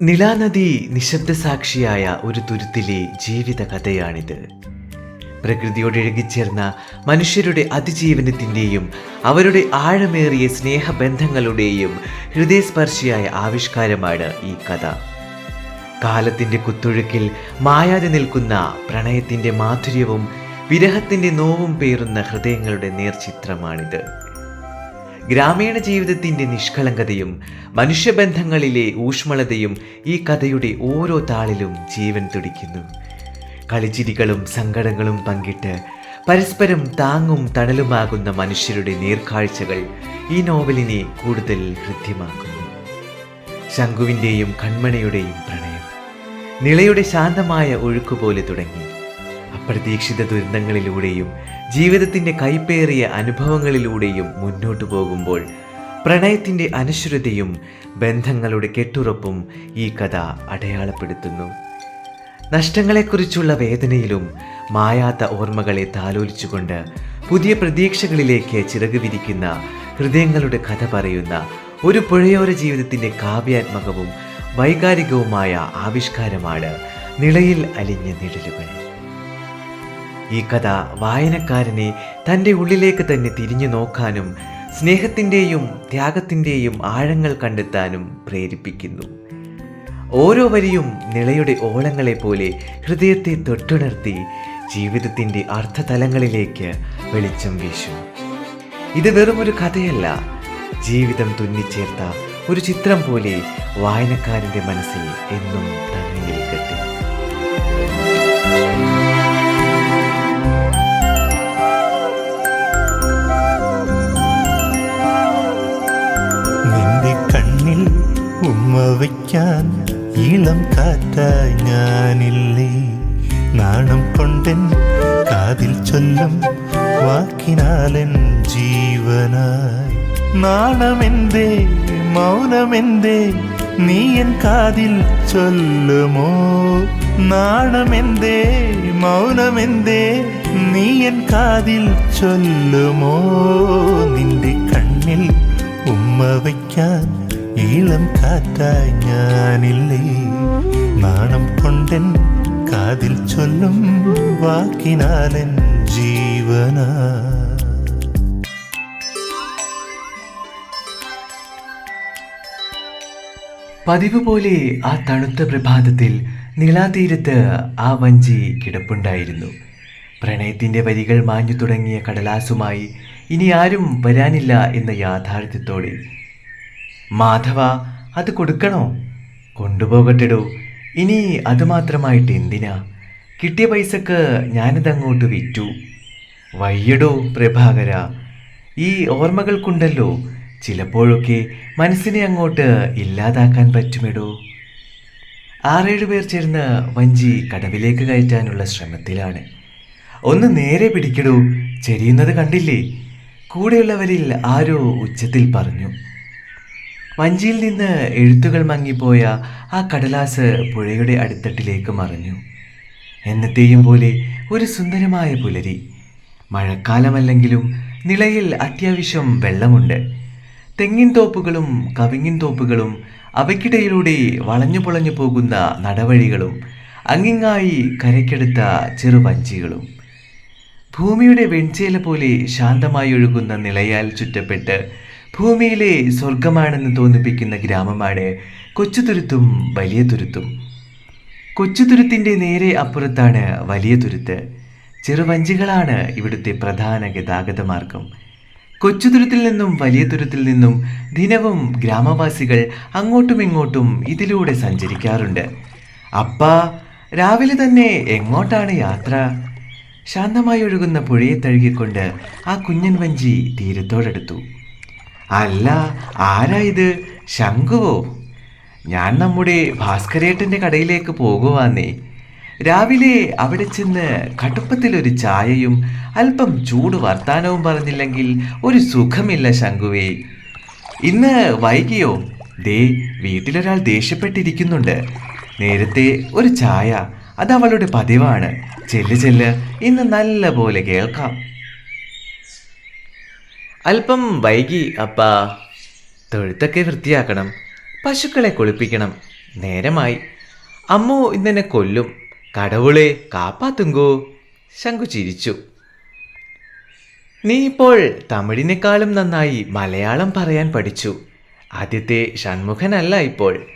നിലാനദി നിശബ്ദ സാക്ഷിയായ ഒരു തുരുത്തിലെ ജീവിത കഥയാണിത് പ്രകൃതിയോട് ഇഴകിച്ചേർന്ന മനുഷ്യരുടെ അതിജീവനത്തിന്റെയും അവരുടെ ആഴമേറിയ സ്നേഹബന്ധങ്ങളുടെയും ഹൃദയസ്പർശിയായ ആവിഷ്കാരമാണ് ഈ കഥ. കാലത്തിന്റെ കുത്തൊഴുക്കിൽ മായാതെ നിൽക്കുന്ന പ്രണയത്തിന്റെ മാധുര്യവും വിരഹത്തിന്റെ നോവും പേറുന്ന ഹൃദയങ്ങളുടെ നേർചിത്രമാണിത്. ഗ്രാമീണ ജീവിതത്തിന്റെ നിഷ്കളങ്കതയും മനുഷ്യബന്ധങ്ങളിലെ ഊഷ്മളതയും ഈ കഥയുടെ ഓരോ താളിലും ജീവൻ തുടിക്കുന്നു. കളിച്ചിരികളും സങ്കടങ്ങളും പങ്കിട്ട് പരസ്പരം താങ്ങും തണലുമാകുന്ന മനുഷ്യരുടെ നേർക്കാഴ്ചകൾ ഈ നോവലിനെ കൂടുതൽ ഹൃദ്യമാക്കുന്നു. ശംഖുവിന്റെയും കൺമണയുടെയും പ്രണയം നിളയുടെ ശാന്തമായ ഒഴുക്കുപോലെ തുടങ്ങി. അപ്രതീക്ഷിത ദുരന്തങ്ങളിലൂടെയും ജീവിതത്തിന്റെ കൈപ്പേറിയ അനുഭവങ്ങളിലൂടെയും മുന്നോട്ടു പോകുമ്പോൾ പ്രണയത്തിന്റെ അനശ്വരതയും ബന്ധങ്ങളുടെ കെട്ടുറപ്പും ഈ കഥ അടയാളപ്പെടുത്തുന്നു. നഷ്ടങ്ങളെക്കുറിച്ചുള്ള വേദനയിലും മായാത്ത ഓർമ്മകളെ താലോലിച്ചുകൊണ്ട് പുതിയ പ്രതീക്ഷകളിലേക്ക് ചിറക് വിരിക്കുന്ന ഹൃദയങ്ങളുടെ കഥ പറയുന്ന ഒരു പുഴയോര ജീവിതത്തിന്റെ കാവ്യാത്മകവും വൈകാരികവുമായ ആവിഷ്കാരമാണ് നിളയിൽ അലിഞ്ഞ നിഴലുകൾ. ഈ കഥ വായനക്കാരനെ തന്റെ ഉള്ളിലേക്ക് തന്നെ തിരിഞ്ഞു നോക്കാനും സ്നേഹത്തിന്റെയും ത്യാഗത്തിന്റെയും ആഴങ്ങൾ കണ്ടെത്താനും പ്രേരിപ്പിക്കുന്നു. ഓരോ വരിയും നിളയുടെ ഓളങ്ങളെ പോലെ ഹൃദയത്തെ തൊട്ടുണർത്തി ജീവിതത്തിന്റെ അർത്ഥതലങ്ങളിലേക്ക് വെളിച്ചം വീശും. ഇത് വെറുമൊരു കഥയല്ല ജീവിതം തുന്നിച്ചേർത്ത ഒരു ചിത്രം പോലെ വായനക്കാരന്റെ മനസ്സിൽ എന്നും ഉമ്മ വയ്ക്കാൻ ഇളം കാറ്റായി ഞാനില്ലേ? നാണം കൊണ്ടൻ കാതിൽ ചൊല്ലും വാക്കിനാലൻ ജീവനായി. നാണമെന്തേ മൗനമെന്തേ നീ എൻ കാതിൽ ചൊല്ലുമോ? നാണമെന്തേ മൗനമെന്തേ നീ എൻ കാതിൽ ചൊല്ലുമോ? നിന്റെ കണ്ണിൽ ഉമ്മ വയ്ക്കാൻ ഈളം കാറ്റായി ഞാനില്ലേ? നാണം കൊണ്ടൻ കാതിൽ ചൊല്ലും വാക്കിനാലൻ ജീവന. പതിവ് പോലെ ആ തണുത്ത പ്രഭാതത്തിൽ നിളാതീരത്ത് ആ വഞ്ചി കിടപ്പുണ്ടായിരുന്നു. പ്രണയത്തിന്റെ വരികൾ മാഞ്ഞു തുടങ്ങിയ കടലാസുമായി ഇനി ആരും വരാനില്ല എന്ന യാഥാർത്ഥ്യത്തോടെ മാധവ അത് കൊടുക്കണോ? കൊണ്ടുപോകട്ടെടോ. ഇനി അതുമാത്രമായിട്ട് എന്തിനാ? കിട്ടിയ പൈസക്ക് ഞാനിതങ്ങോട്ട് വിറ്റു. വയ്യടോ പ്രഭാകര. ഈ ഓർമ്മകൾക്കുണ്ടല്ലോ. ചിലപ്പോഴൊക്കെ മനസ്സിനെ അങ്ങോട്ട് ഇല്ലാതാക്കാൻ പറ്റുമെടോ. ആറേഴ് പേർ ചേർന്ന് വഞ്ചി കടവിലേക്ക് കയറ്റാനുള്ള ശ്രമത്തിലാണ്. ഒന്ന് നേരെ പിടിക്കടൂ. ചെരിയുന്നത് കണ്ടില്ലേ? കൂടെയുള്ളവരിൽ ആരോ ഉച്ചത്തിൽ പറഞ്ഞു. വഞ്ചിയിൽ നിന്ന് എഴുത്തുകൾ മങ്ങിപ്പോയ ആ കടലാസ് പുഴയുടെ അടിത്തട്ടിലേക്ക് മറിഞ്ഞു. എന്നത്തെയും പോലെ ഒരു സുന്ദരമായ പുലരി. മഴക്കാലമല്ലെങ്കിലും നിളയിൽ അത്യാവശ്യം വെള്ളമുണ്ട്. തെങ്ങിൻ തോപ്പുകളും കവിങ്ങിൻ തോപ്പുകളും അവയ്ക്കിടയിലൂടെ വളഞ്ഞു പൊളഞ്ഞു പോകുന്ന നടവഴികളും അങ്ങിങ്ങായി കരയ്ക്കെടുത്ത ചെറുവഞ്ചികളും ഭൂമിയുടെ വെൺചേല പോലെ ശാന്തമായി ഒഴുകുന്ന നിളയാൽ ചുറ്റപ്പെട്ട് ഭൂമിയിലെ സ്വർഗമാണെന്ന് തോന്നിപ്പിക്കുന്ന ഗ്രാമമാണ് കൊച്ചുതുരുത്തും വലിയ തുരുത്തും. കൊച്ചുതുരുത്തിന്റെ നേരെ അപ്പുറത്താണ് വലിയ തുരുത്ത്. ചെറുവഞ്ചികളാണ് ഇവിടുത്തെ പ്രധാന ഗതാഗത മാർഗം കൊച്ചുതുരുത്തിൽ നിന്നും വലിയ തുരുത്തിൽ നിന്നും ദിനവും ഗ്രാമവാസികൾ അങ്ങോട്ടും ഇങ്ങോട്ടും ഇതിലൂടെ സഞ്ചരിക്കാറുണ്ട്. അപ്പ രാവിലെ തന്നെ എങ്ങോട്ടാണ് യാത്ര? ശാന്തമായി ഒഴുകുന്ന പുഴയെ തഴുകിക്കൊണ്ട് ആ കുഞ്ഞൻ വഞ്ചി തീരത്തോടെടുത്തു. അല്ല ആരാ ഇത്? ശംഖുവോ? ഞാൻ നമ്മുടെ ഭാസ്കരേട്ടന്റെ കടയിലേക്ക് പോകുവാന്നേ. രാവിലെ അവിടെ ചെന്ന് കടുപ്പത്തിലൊരു ചായയും അല്പം ചൂട് വർത്താനവും പറഞ്ഞില്ലെങ്കിൽ ഒരു സുഖമില്ല ശങ്കുവേ ഇന്ന് വൈകിയോ? ദേ വീട്ടിലൊരാൾ ദേഷ്യപ്പെട്ടിരിക്കുന്നുണ്ട്. നേരത്തെ ഒരു ചായ അതവളുടെ പതിവാണ്. ചെല്ല് ചെല്ല് ഇന്ന് നല്ല പോലെ കേൾക്കാം. അല്പം വൈകി അപ്പാ. തൊഴുത്തൊക്കെ വൃത്തിയാക്കണം. പശുക്കളെ കുളിപ്പിക്കണം. നേരമായി. അമ്മു ഇന്നെന്നെ കൊല്ലും. കടവുളെ കാപ്പാത്തുങ്കോ. ശങ്കു ചിരിച്ചു. നീ ഇപ്പോൾ തമിഴിനേക്കാളും നന്നായി മലയാളം പറയാൻ പഠിച്ചു. ആദ്യത്തെ ഷൺമുഖനല്ല ഇപ്പോൾ.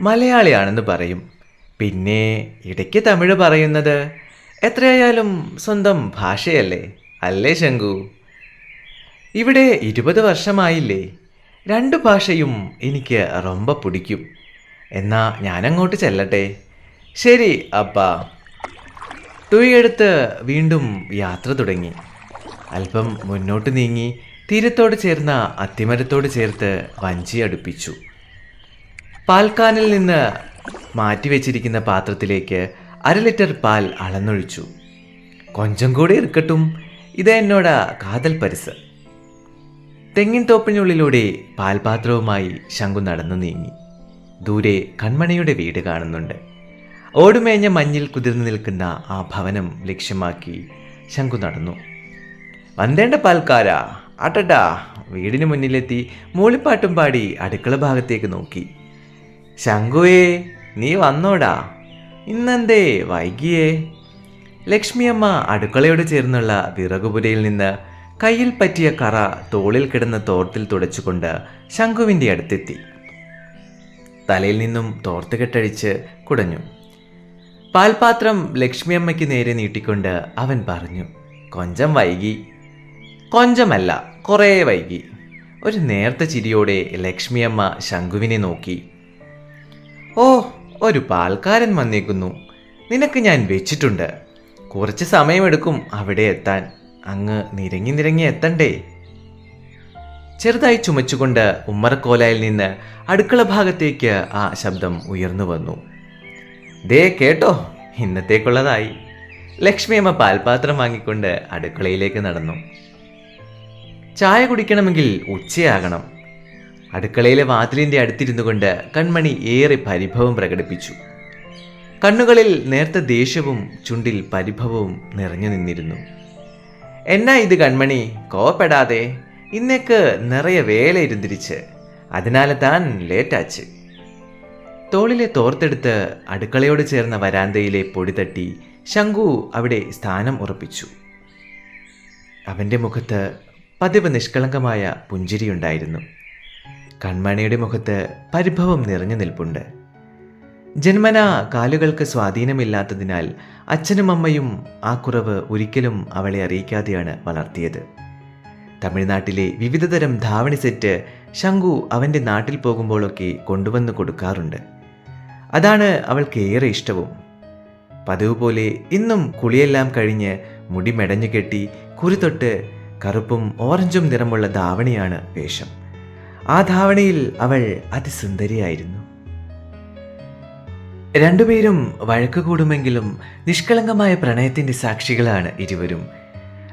മലയാളിയാണെന്ന് പറയും. പിന്നെ ഇടയ്ക്ക് തമിഴ് പറയുന്നത് എത്രയായാലും സ്വന്തം ഭാഷയല്ലേ? അല്ലേ ശങ്കു ഇവിടെ ഇരുപത് വർഷമായില്ലേ. രണ്ടു ഭാഷയും എനിക്ക് റൊമ്പ പിടിക്കും. എന്നാ ഞാനങ്ങോട്ട് ചെല്ലട്ടെ. ശരി അപ്പാ. തുഴിയെടുത്ത് വീണ്ടും യാത്ര തുടങ്ങി. അല്പം മുന്നോട്ട് നീങ്ങി തീരത്തോട് ചേർന്ന അത്തിമരത്തോട് ചേർത്ത് വഞ്ചി അടുപ്പിച്ചു. പാൽക്കാനിൽ നിന്ന് മാറ്റിവെച്ചിരിക്കുന്ന പാത്രത്തിലേക്ക് അര ലിറ്റർ പാൽ അളന്നൊഴിച്ചു. കൊഞ്ചം കൂടെ ഇരിക്കട്ടും. ഇത് എന്നോട് കാതൽ പരിസ്. തെങ്ങിൻ തോപ്പിനുള്ളിലൂടെ പാൽപാത്രവുമായി ശങ്കു നടന്നു നീങ്ങി. ദൂരെ കൺമണിയുടെ വീട് കാണുന്നുണ്ട്. ഓടുമേഞ്ഞ മഞ്ഞിൽ കുതിർന്നു നിൽക്കുന്ന ആ ഭവനം ലക്ഷ്യമാക്കി ശങ്കു നടന്നു. വന്തേണ്ട പാൽക്കാരാ അട്ടട്ടാ വീടിന് മുന്നിലെത്തി മൂളിപ്പാട്ടും പാടി അടുക്കള ഭാഗത്തേക്ക് നോക്കി. ശങ്കുവേ നീ വന്നോടാ ഇന്നെന്തേ വൈകിയേ? ലക്ഷ്മിയമ്മ അടുക്കളയോട് ചേർന്നുള്ള വിറകുപുരയിൽ നിന്ന് കയ്യിൽ പറ്റിയ കറ തോളിൽ കിടന്ന തോർത്തിൽ തുടച്ചുകൊണ്ട് ശംഖുവിന്റെ അടുത്തെത്തി. തലയിൽ നിന്നും തോർത്ത് കെട്ടഴിച്ച് കുടഞ്ഞു. പാൽപാത്രം ലക്ഷ്മിയമ്മയ്ക്ക് നേരെ നീട്ടിക്കൊണ്ട് അവൻ പറഞ്ഞു കൊഞ്ചം വൈകി. കൊഞ്ചമല്ല കുറേ വൈകി. ഒരു നേർത്ത ചിരിയോടെ ലക്ഷ്മിയമ്മ ശംഖുവിനെ നോക്കി. ഓ ഒരു പാൽക്കാരൻ വന്നേക്കുന്നു. നിനക്ക് ഞാൻ വെച്ചിട്ടുണ്ട്. കുറച്ച് സമയമെടുക്കും അവിടെ എത്താൻ. അങ്ങ് നിരങ്ങി നിരങ്ങി എത്തണ്ടേ? ചെറുതായി ചുമച്ചുകൊണ്ട് ഉമ്മറക്കോലായിൽ നിന്ന് അടുക്കള ഭാഗത്തേക്ക് ആ ശബ്ദം ഉയർന്നു വന്നു. ദേ കേട്ടോ ഇന്നത്തേക്കുള്ളതായി. ലക്ഷ്മിയമ്മ പാൽപാത്രം വാങ്ങിക്കൊണ്ട് അടുക്കളയിലേക്ക് നടന്നു. ചായ കുടിക്കണമെങ്കിൽ ഉച്ചയാകണം. അടുക്കളയിലെ വാതിലിന്റെ അടുത്തിരുന്നു കൊണ്ട് കൺമണി ഏറെ പരിഭവം പ്രകടിപ്പിച്ചു. കണ്ണുകളിൽ നേർത്ത ദേഷ്യവും ചുണ്ടിൽ പരിഭവവും നിറഞ്ഞു നിന്നിരുന്നു. എന്നാ ഇത് കൺമണി? കോപ്പെടാതെ ഇന്നേക്ക് നിറയെ വേല ഇരുന്നിരിച്ച്. അതിനാൽ താൻ ലേറ്റാച്ച്. തോളിലെ തോർത്തെടുത്ത് അടുക്കളയോട് ചേർന്ന വരാന്തയിലെ പൊടി തട്ടി ശങ്കു അവിടെ സ്ഥാനം ഉറപ്പിച്ചു. അവന്റെ മുഖത്ത് പതിവ് നിഷ്കളങ്കമായ പുഞ്ചിരിയുണ്ടായിരുന്നു. കൺമണിയുടെ മുഖത്ത് പരിഭവം നിറഞ്ഞു നിൽപ്പുണ്ട്. ജന്മന കാലുകൾക്ക് സ്വാധീനമില്ലാത്തതിനാൽ അച്ഛനും അമ്മയും ആ കുറവ് ഒരിക്കലും അവളെ അറിയിക്കാതെയാണ് വളർത്തിയത്. തമിഴ്നാട്ടിലെ വിവിധതരം ധാവണി സെറ്റ് ശങ്കു അവന്റെ നാട്ടിൽ പോകുമ്പോഴൊക്കെ കൊണ്ടുവന്ന് കൊടുക്കാറുണ്ട്. അതാണ് അവൾക്ക് ഏറെ ഇഷ്ടവും. പതിവ് പോലെ ഇന്നും കുളിയെല്ലാം കഴിഞ്ഞ് മുടി മെടഞ്ഞു കെട്ടി കുരുതൊട്ട് കറുപ്പും ഓറഞ്ചും നിറമുള്ള ധാവണിയാണ് വേഷം. ആ ധാവണിയിൽ അവൾ അതിസുന്ദരിയായിരുന്നു. രണ്ടുപേരും വഴക്ക് കൂടുമെങ്കിലും നിഷ്കളങ്കമായ പ്രണയത്തിന്റെ സാക്ഷികളാണ് ഇരുവരും.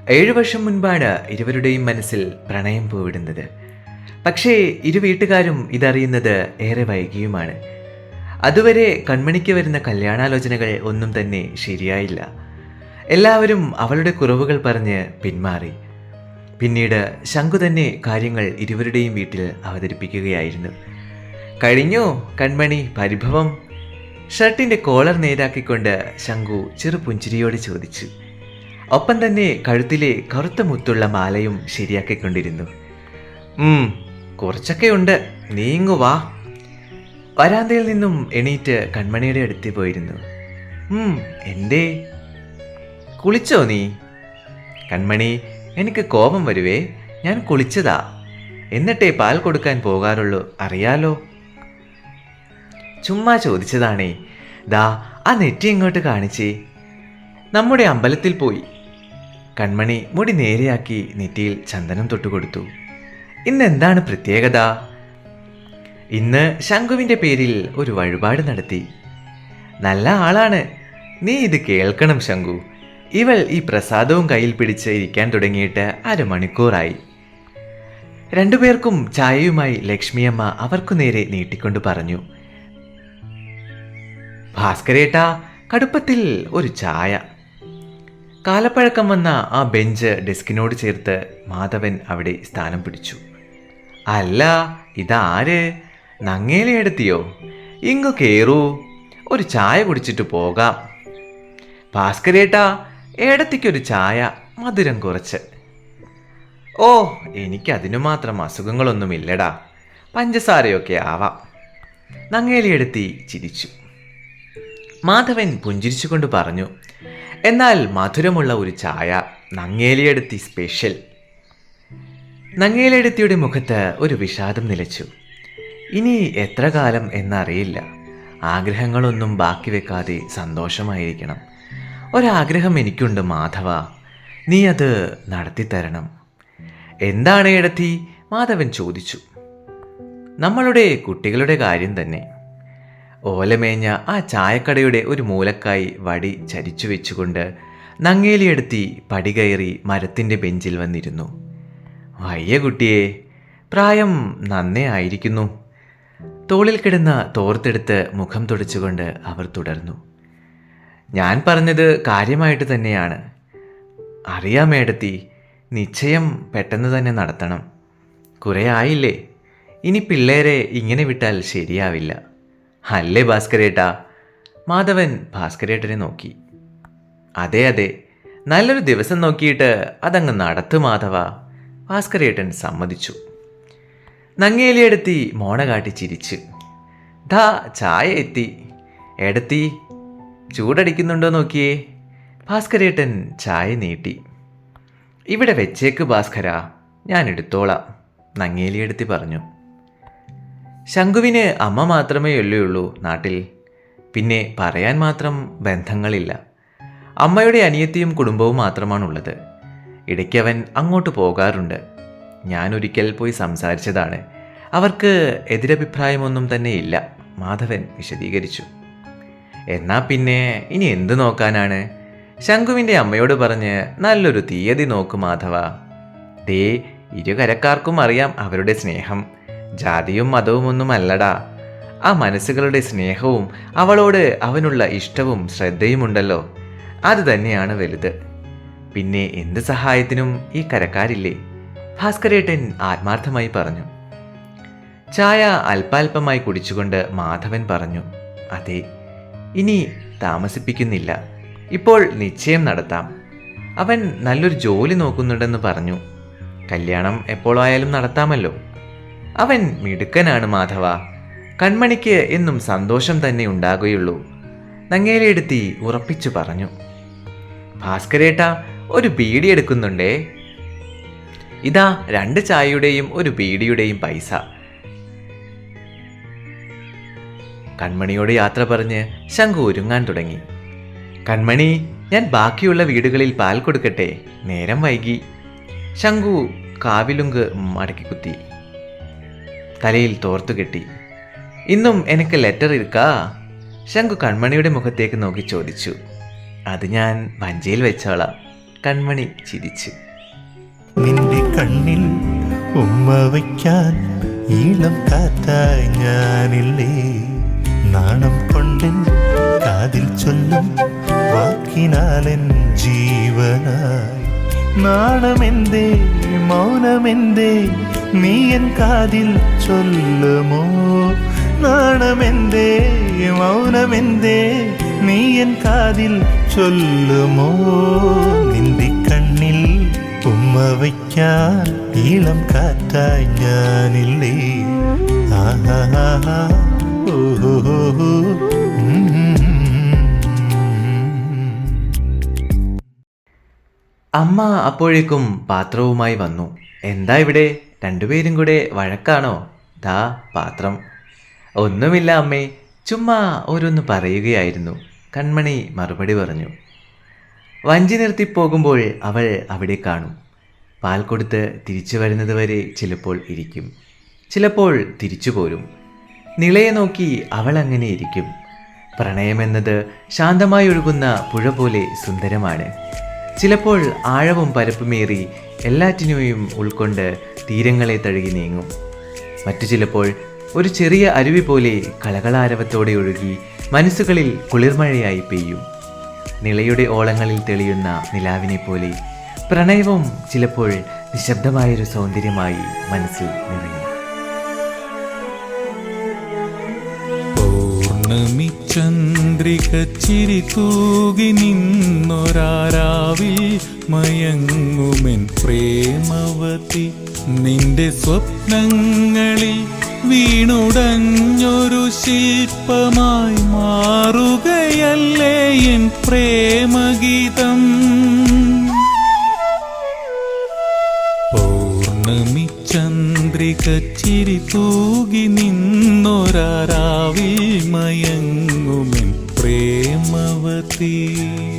ഏഴു വർഷം മുൻപാണ് ഇരുവരുടെയും മനസ്സിൽ പ്രണയം പൂവിടുന്നത് പക്ഷേ ഇരു വീട്ടുകാരും ഇതറിയുന്നത് ഏറെ വൈകിയുമാണ്. അതുവരെ കൺമണിക്ക് വരുന്ന കല്യാണാലോചനകൾ ഒന്നും തന്നെ ശരിയായില്ല. എല്ലാവരും അവളുടെ കുറവുകൾ പറഞ്ഞ് പിന്മാറി. പിന്നീട് ശങ്കു തന്നെ കാര്യങ്ങൾ ഇരുവരുടെയും വീട്ടിൽ അവതരിപ്പിക്കുകയായിരുന്നു. കഴിഞ്ഞോ കൺമണി? പരിഭവം? ഷർട്ടിന്റെ കോളർ നേരാക്കിക്കൊണ്ട് ശങ്കു ചെറുപുഞ്ചിരിയോടെ ചോദിച്ചു. ഒപ്പം തന്നെ കഴുത്തിലെ കറുത്ത മുത്തുള്ള മാലയും ശരിയാക്കിക്കൊണ്ടിരുന്നു. കുറച്ചൊക്കെ ഉണ്ട്. നീങ്ങു വാ. വരാന്തയിൽ നിന്നും എണീറ്റ് കൺമണിയുടെ അടുത്ത് പോയിരുന്നു. എന്തേ? കുളിച്ചോ നീ? കൺമണി എനിക്ക് കോപം വരുവേ. ഞാൻ കുളിച്ചതാ. എന്നിട്ടേ പാൽ കൊടുക്കാൻ പോകാറുള്ളൂ. അറിയാലോ? ചുമ്മാ ചോദിച്ചതാണേ. ദാ ആ നെറ്റി ഇങ്ങോട്ട് കാണിച്ചേ? നമ്മുടെ അമ്പലത്തിൽ പോയി. കൺമണി മുടി നേരെയാക്കി നെറ്റിയിൽ ചന്ദനം തൊട്ടുകൊടുത്തു. ഇന്നെന്താണ് പ്രത്യേകത? ഇന്ന് ശംഖുവിന്റെ പേരിൽ ഒരു വഴിപാട് നടത്തി. നല്ല ആളാണ്. നീ ഇത് കേൾക്കണം ശംഖു ഇവൾ ഈ പ്രസാദവും കയ്യിൽ പിടിച്ച് ഇരിക്കാൻ തുടങ്ങിയിട്ട് അരമണിക്കൂറായി. രണ്ടുപേർക്കും ചായയുമായി ലക്ഷ്മിയമ്മ അവർക്കു നേരെ നീട്ടിക്കൊണ്ട് പറഞ്ഞു. ഭാസ്കരേട്ടാ കടുപ്പത്തിൽ ഒരു ചായ. കാലപ്പഴക്കം വന്ന ആ ബെഞ്ച് ഡെസ്കിനോട് ചേർത്ത് മാധവൻ അവിടെ സ്ഥാനം പിടിച്ചു. അല്ല ഇതാര്? നങ്ങേലി എടുത്തിയോ? ഇങ്ങു കയറൂ ഒരു ചായ കുടിച്ചിട്ട് പോകാം. ഭാസ്കരേട്ടാ ഏടത്തിക്കൊരു ചായ മധുരം കുറച്ച്. ഓ എനിക്കതിനു മാത്രം അസുഖങ്ങളൊന്നുമില്ലടാ. പഞ്ചസാരയൊക്കെ ആവാം. നങ്ങേലിയെടുത്തി ചിരിച്ചു. മാധവൻ പുഞ്ചിരിച്ചുകൊണ്ട് പറഞ്ഞു എന്നാൽ മധുരമുള്ള ഒരു ചായ നങ്ങേലിയെടുത്തി സ്പെഷ്യൽ നങ്ങേലിയെടുത്തിയുടെ മുഖത്ത് ഒരു വിഷാദം നിലച്ചു. ഇനി എത്ര കാലം എന്നറിയില്ല. ആഗ്രഹങ്ങളൊന്നും ബാക്കി വെക്കാതെ സന്തോഷമായിരിക്കണം. ഒരാഗ്രഹം എനിക്കുണ്ട് മാധവ. നീ അത് നടത്തിത്തരണം. എന്താണ് എടത്തി? മാധവൻ ചോദിച്ചു. നമ്മളുടെ കുട്ടികളുടെ കാര്യം തന്നെ. ഓലമേഞ്ഞ ആ ചായക്കടയുടെ ഒരു മൂലക്കായി വടി ചരിച്ചു വെച്ചുകൊണ്ട് നങ്ങേലിയെടുത്തി പടി കയറി മരത്തിന്റെ ബെഞ്ചിൽ വന്നിരുന്നു. വയ്യ കുട്ടിയെ പ്രായം നന്നേ ആയിരിക്കുന്നു. തോളിൽ കിടന്ന തോർത്തെടുത്ത് മുഖം തുടച്ചുകൊണ്ട് അവർ തുടർന്നു. ഞാൻ പറഞ്ഞത് കാര്യമായിട്ട് തന്നെയാണ്. അറിയാം മേടത്തി നിശ്ചയം പെട്ടെന്ന് തന്നെ നടത്തണം. കുറേ ആയില്ലേ? ഇനി പിള്ളേരെ ഇങ്ങനെ വിട്ടാൽ ശരിയാവില്ല. അല്ലേ ഭാസ്കരേട്ടാ? മാധവൻ ഭാസ്കരേട്ടനെ നോക്കി. അതെ അതെ. നല്ലൊരു ദിവസം നോക്കിയിട്ട് അതങ്ങ് നടത്തു മാധവ. ഭാസ്കരേട്ടൻ സമ്മതിച്ചു. നങ്ങേലിയെടുത്തി മോണ കാട്ടി ചിരിച്ച്. ദാ ചായ എത്തി. എടത്തി ചൂടടിക്കുന്നുണ്ടോ നോക്കിയേ? ഭാസ്കരേട്ടൻ ചായ നീട്ടി. ഇവിടെ വെച്ചേക്ക് ഭാസ്കര ഞാൻ എടുത്തോളാം നങ്ങേലിയെടുത്തി പറഞ്ഞു. ശംഖുവിന് അമ്മ മാത്രമേ ഉള്ളൂ നാട്ടിൽ. പിന്നെ പറയാൻ മാത്രം ബന്ധങ്ങളില്ല. അമ്മയുടെ അനിയത്തിയും കുടുംബവും മാത്രമാണുള്ളത്. ഇടയ്ക്ക് അവൻ അങ്ങോട്ട് പോകാറുണ്ട്. ഞാൻ ഒരിക്കൽ പോയി സംസാരിച്ചതാണ്. അവർക്ക് എതിരഭിപ്രായമൊന്നും തന്നെ ഇല്ല. മാധവൻ വിശദീകരിച്ചു. എന്നാ പിന്നെ ഇനി എന്ത് നോക്കാനാണ്? ശംഖുവിന്റെ അമ്മയോട് പറഞ്ഞ് നല്ലൊരു തീയതി നോക്കു മാധവ. ദേ ഇരുകരക്കാർക്കും അറിയാം അവരുടെ സ്നേഹം. ജാതിയും മതവും ഒന്നും അല്ലടാ ആ മനസ്സുകളുടെ സ്നേഹവും അവളോട് അവനുള്ള ഇഷ്ടവും ശ്രദ്ധയുമുണ്ടല്ലോ. അത് തന്നെയാണ് വലുത്. പിന്നെ എന്ത് സഹായത്തിനും ഈ കരക്കാരില്ലേ? ഭാസ്കരേട്ടൻ ആത്മാർത്ഥമായി പറഞ്ഞു. ചായ അല്പാൽപമായി കുടിച്ചുകൊണ്ട് മാധവൻ പറഞ്ഞു. അതെ ഇനി താമസിപ്പിക്കുന്നില്ല. ഇപ്പോൾ നിശ്ചയം നടത്താം. അവൻ നല്ലൊരു ജോലി നോക്കുന്നുണ്ടെന്ന് പറഞ്ഞു. കല്യാണം എപ്പോഴായാലും നടത്താമല്ലോ. അവൻ മിടുക്കനാണ് മാധവ. കൺമണിക്ക് എന്നും സന്തോഷം തന്നെ ഉണ്ടാകുകയുള്ളൂ. നങ്ങേലിയെടുത്തി ഉറപ്പിച്ചു പറഞ്ഞു. ഭാസ്കരേട്ട ഒരു ബീഡി എടുക്കുന്നുണ്ടേ? ഇതാ രണ്ട് ചായയുടെയും ഒരു ബീഡിയുടെയും പൈസ. കൺമണിയോട് യാത്ര പറഞ്ഞ് ശംഖു ഒരുങ്ങാൻ തുടങ്ങി. കൺമണി ഞാൻ ബാക്കിയുള്ള വീടുകളിൽ പാൽ കൊടുക്കട്ടെ? നേരം വൈകി. ശംഖു കാവിലുങ്ക് മടക്കി കുത്തി. തലയിൽ തോർത്തു കെട്ടി. ഇന്നും എനിക്ക് ലെറ്റർ ഇരിക്കാ? ശംഖു കൺമണിയുടെ മുഖത്തേക്ക് നോക്കി ചോദിച്ചു. അത് ഞാൻ വഞ്ചിയിൽ വെച്ചോളാം കൺമണി ചിരിച്ചു. നിന്റെ കണ്ണിൽ ഉമ്മ വയ്ക്കാൻ ഈളം കാറ്റായി ഞാനില്ലേ? നാണം കൊണ്ട് കാതിൽ ചൊല്ലും വാക്കിനാലൻ ജീവനായി. നാണമെന്തേ മൗനമെന്തേ നീ എൻ കാതിൽ ചൊല്ലുമോ? നാണമെന്തേ? മൗനമെന്തേ? നീ എൻ കാതിൽ ചൊല്ലുമോ? നിന്റെ കണ്ണിൽ ഉമ്മ വയ്ക്കാൻ ഈളം കാറ്റായി ഞാനില്ലേ. ആഹാ ഓഹോ അമ്മ അപ്പോഴേക്കും പാത്രവുമായി വന്നു. എന്താ ഇവിടെ? രണ്ടുപേരും കൂടെ വഴക്കാണോ? ദാ പാത്രം. ഒന്നുമില്ല അമ്മേ. ചുമ്മാ ഓരോന്ന് പറയുകയായിരുന്നു. കൺമണി മറുപടി പറഞ്ഞു. വഞ്ചി നിർത്തി പോകുമ്പോൾ അവൾ അവിടെ കാണും. പാൽ കൊടുത്ത് തിരിച്ചു വരുന്നത് വരെ ചിലപ്പോൾ ഇരിക്കും. ചിലപ്പോൾ തിരിച്ചു പോരും. നിളയെ നോക്കി അവൾ അങ്ങനെ ഇരിക്കും. പ്രണയമെന്നത് ശാന്തമായി ഒഴുകുന്ന പുഴ പോലെ സുന്ദരമാണ്. ചിലപ്പോൾ ആഴവും പരപ്പുമേറി എല്ലാറ്റിനെയും ഉൾക്കൊണ്ട് തീരങ്ങളെ തഴുകി നീങ്ങും. മറ്റു ചിലപ്പോൾ ഒരു ചെറിയ അരുവി പോലെ കളകളാരവത്തോടെ ഒഴുകി മനസ്സുകളിൽ കുളിർമഴയായി പെയ്യും. നിളയുടെ ഓളങ്ങളിൽ തെളിയുന്ന നിലാവിനെ പോലെ പ്രണയവും ചിലപ്പോൾ നിശബ്ദമായൊരു സൗന്ദര്യമായി മനസ്സിൽ നിറയും. ചന്ദ്രിക ചിരി തൂകി നിന്നൊരാരാവിൽ മയങ്ങുമെൻ പ്രേമവതി നിന്റെ സ്വപ്നങ്ങളിൽ വീണുടഞ്ഞൊരു ശില്പമായി മാറുകയല്ലേ എൻ പ്രേമഗീതം? പൗർണമി ചന്ദ്രിക ചിരി തൂകി നിന്നൊരാറാവിൽ മയങ്ങുമെൻ പ്രേമവതി.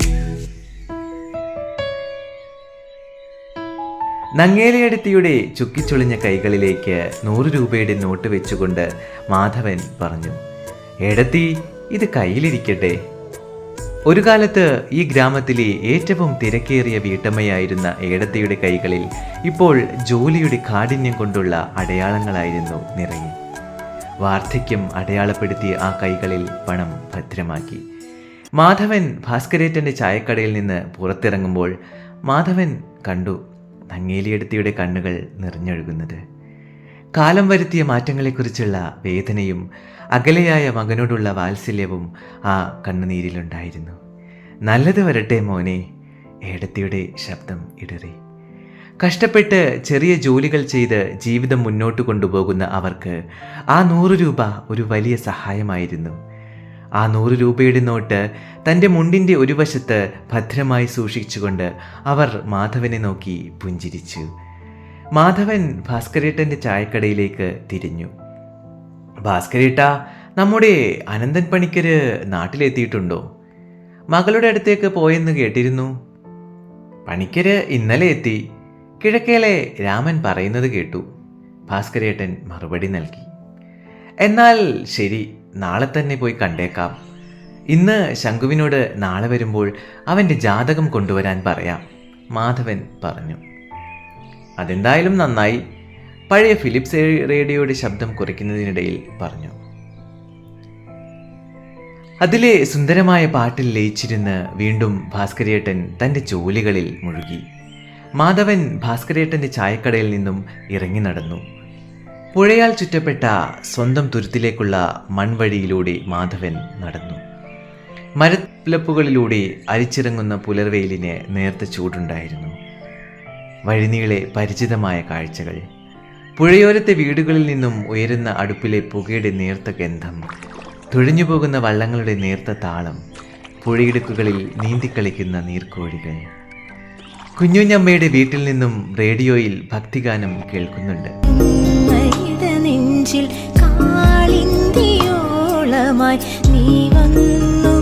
നങ്ങേലിയടുത്തിയുടെ ചുക്കിച്ചൊളിഞ്ഞ കൈകളിലേക്ക് നൂറ് രൂപയുടെ നോട്ട് വെച്ചുകൊണ്ട് മാധവൻ പറഞ്ഞു എടത്തി ഇത് കയ്യിലിരിക്കട്ടെ. ഒരു കാലത്ത് ഈ ഗ്രാമത്തിലെ ഏറ്റവും തിരക്കേറിയ വീട്ടമ്മയായിരുന്ന ഏടത്തിയുടെ കൈകളിൽ ഇപ്പോൾ ജോലിയുടെ കാഠിന്യം കൊണ്ടുള്ള അടയാളങ്ങളായിരുന്നു നിറയെ. വാർദ്ധക്യം അടയാളപ്പെടുത്തിയ ആ കൈകളിൽ പണം ഭദ്രമാക്കി. മാധവൻ ഭാസ്കരേറ്റന്റെ ചായക്കടയിൽ നിന്ന് പുറത്തിറങ്ങുമ്പോൾ മാധവൻ കണ്ടു നങ്ങേലിയെടുത്തിയുടെ കണ്ണുകൾ നിറഞ്ഞൊഴുകുന്നത്. കാലം വരുത്തിയ മാറ്റങ്ങളെക്കുറിച്ചുള്ള വേദനയും അകലെയായ മകനോടുള്ള വാത്സല്യവും ആ കണ്ണുനീരിലുണ്ടായിരുന്നു. നല്ലത് വരട്ടെ മോനെ ഏടത്തിയുടെ ശബ്ദം ഇടറി. കഷ്ടപ്പെട്ട് ചെറിയ ജോലികൾ ചെയ്ത് ജീവിതം മുന്നോട്ട് കൊണ്ടുപോകുന്ന അവർക്ക് ആ നൂറ് രൂപ ഒരു വലിയ സഹായമായിരുന്നു. ആ നൂറ് രൂപയുടെ നോട്ട് തന്റെ മുണ്ടിന്റെ ഒരു വശത്ത് ഭദ്രമായി സൂക്ഷിച്ചുകൊണ്ട് അവർ മാധവനെ നോക്കി പുഞ്ചിരിച്ചു. മാധവൻ ഭാസ്കരേട്ടന്റെ ചായക്കടയിലേക്ക് തിരിഞ്ഞു. ഭാസ്കരേട്ട നമ്മുടെ അനന്തൻ പണിക്കര് നാട്ടിലെത്തിയിട്ടുണ്ടോ? മകളുടെ അടുത്തേക്ക് പോയെന്ന് കേട്ടിരുന്നു. പണിക്കര് ഇന്നലെ എത്തി. കിഴക്കേലെ രാമൻ പറയുന്നത് കേട്ടു. ഭാസ്കരേട്ടൻ മറുപടി നൽകി. എന്നാൽ ശരി നാളെ തന്നെ പോയി കണ്ടേക്കാം. ഇന്ന് ശംഖുവിനോട് നാളെ വരുമ്പോൾ അവന്റെ ജാതകം കൊണ്ടുവരാൻ പറയാം മാധവൻ പറഞ്ഞു. അതെന്തായാലും നന്നായി പഴയ ഫിലിപ്സ് റേഡിയോയുടെ ശബ്ദം കുറയ്ക്കുന്നതിനിടയിൽ പറഞ്ഞു. അതിലെ സുന്ദരമായ പാട്ടിൽ ലയിച്ചിരുന്ന് വീണ്ടും ഭാസ്കരേട്ടൻ തന്റെ ജോലികളിൽ മുഴുകി. മാധവൻ ഭാസ്കരേട്ടന്റെ ചായക്കടയിൽ നിന്നും ഇറങ്ങി നടന്നു. പുഴയാൽ ചുറ്റപ്പെട്ട സ്വന്തം തുരുത്തിലേക്കുള്ള മൺവഴിയിലൂടെ മാധവൻ നടന്നു. മരപ്പിലപ്പുകളിലൂടെ അരിച്ചിറങ്ങുന്ന പുലർവെയിലിന് നേർത്ത ചൂടുണ്ടായിരുന്നു. വഴിനീളെ പരിചിതമായ കാഴ്ചകൾ. പുഴയോരത്തെ വീടുകളിൽ നിന്നും ഉയരുന്ന അടുപ്പിലെ പുകയുടെ നേർത്ത ഗന്ധം തുഴഞ്ഞു പോകുന്ന വള്ളങ്ങളുടെ നേർത്ത താളം പുഴയിടുക്കുകളിൽ നീന്തിക്കളിക്കുന്ന നീർക്കോഴികൾ. കുഞ്ഞുഞ്ഞമ്മയുടെ വീട്ടിൽ നിന്നും റേഡിയോയിൽ ഭക്തിഗാനം കേൾക്കുന്നുണ്ട്. നെഞ്ചിൽ കാളിന്തിയോളമായി നീ വന്നു.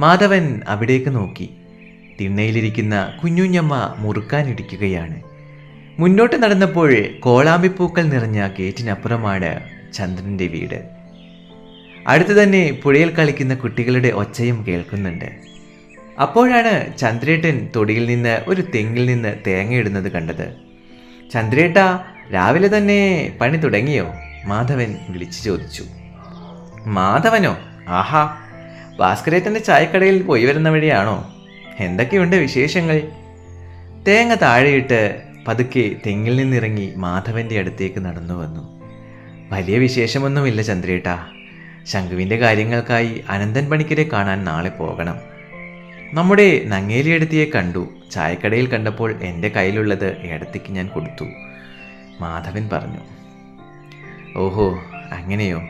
മാധവൻ അവിടേക്ക് നോക്കി. തിണ്ണയിലിരിക്കുന്ന കുഞ്ഞുഞ്ഞമ്മ മുറുക്കാനിടിക്കുകയാണ് മുന്നോട്ട് നടന്നപ്പോൾ കോളാമ്പിപ്പൂക്കൾ നിറഞ്ഞ ഗേറ്റിനപ്പുറമാണ് ചന്ദ്രന്റെ വീട്. അടുത്തു തന്നെ പുഴയിൽ കളിക്കുന്ന കുട്ടികളുടെ ഒച്ചയും കേൾക്കുന്നുണ്ട്. അപ്പോഴാണ് ചന്ദ്രേട്ടൻ തൊടിയിൽ നിന്ന് ഒരു തെങ്ങിൽ നിന്ന് തേങ്ങയിടുന്നത് കണ്ടത്. ചന്ദ്രേട്ട രാവിലെ തന്നെ പണി തുടങ്ങിയോ? മാധവൻ വിളിച്ചു ചോദിച്ചു. മാധവനോ? ആഹാ ഭാസ്കരേട്ടന്റെ ചായക്കടയിൽ പോയി വരുന്ന വഴിയാണോ? എന്തൊക്കെയുണ്ട് വിശേഷങ്ങൾ? തേങ്ങ താഴെയിട്ട് പതുക്കെ തെങ്ങിൽ നിന്നിറങ്ങി മാധവന്റെ അടുത്തേക്ക് നടന്നു വന്നു. വലിയ വിശേഷമൊന്നുമില്ല ചന്ദ്രേട്ടാ. ശംഖുവിന്റെ കാര്യങ്ങൾക്കായി അനന്തൻ പണിക്കരെ കാണാൻ നാളെ പോകണം. നമ്മുടെ നങ്ങേലിയെടുത്തിയെ കണ്ടു. ചായക്കടയിൽ കണ്ടപ്പോൾ എന്റെ കയ്യിലുള്ളത് ഇടത്തേക്ക് ഞാൻ കൊടുത്തു. മാധവൻ പറഞ്ഞു. ഓഹോ അങ്ങനെയോ?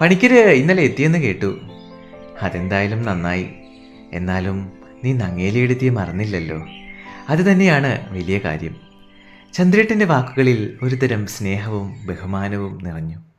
പണിക്കര് ഇന്നലെ എത്തിയെന്ന് കേട്ടു. അതെന്തായാലും നന്നായി. എന്നാലും നീ നങ്ങേലിയെടുത്തിയെ മറന്നില്ലല്ലോ. അത് തന്നെയാണ് വലിയ കാര്യം. ചന്ദ്രേട്ടന്റെ വാക്കുകളിൽ ഒരുതരം സ്നേഹവും ബഹുമാനവും നിറഞ്ഞു.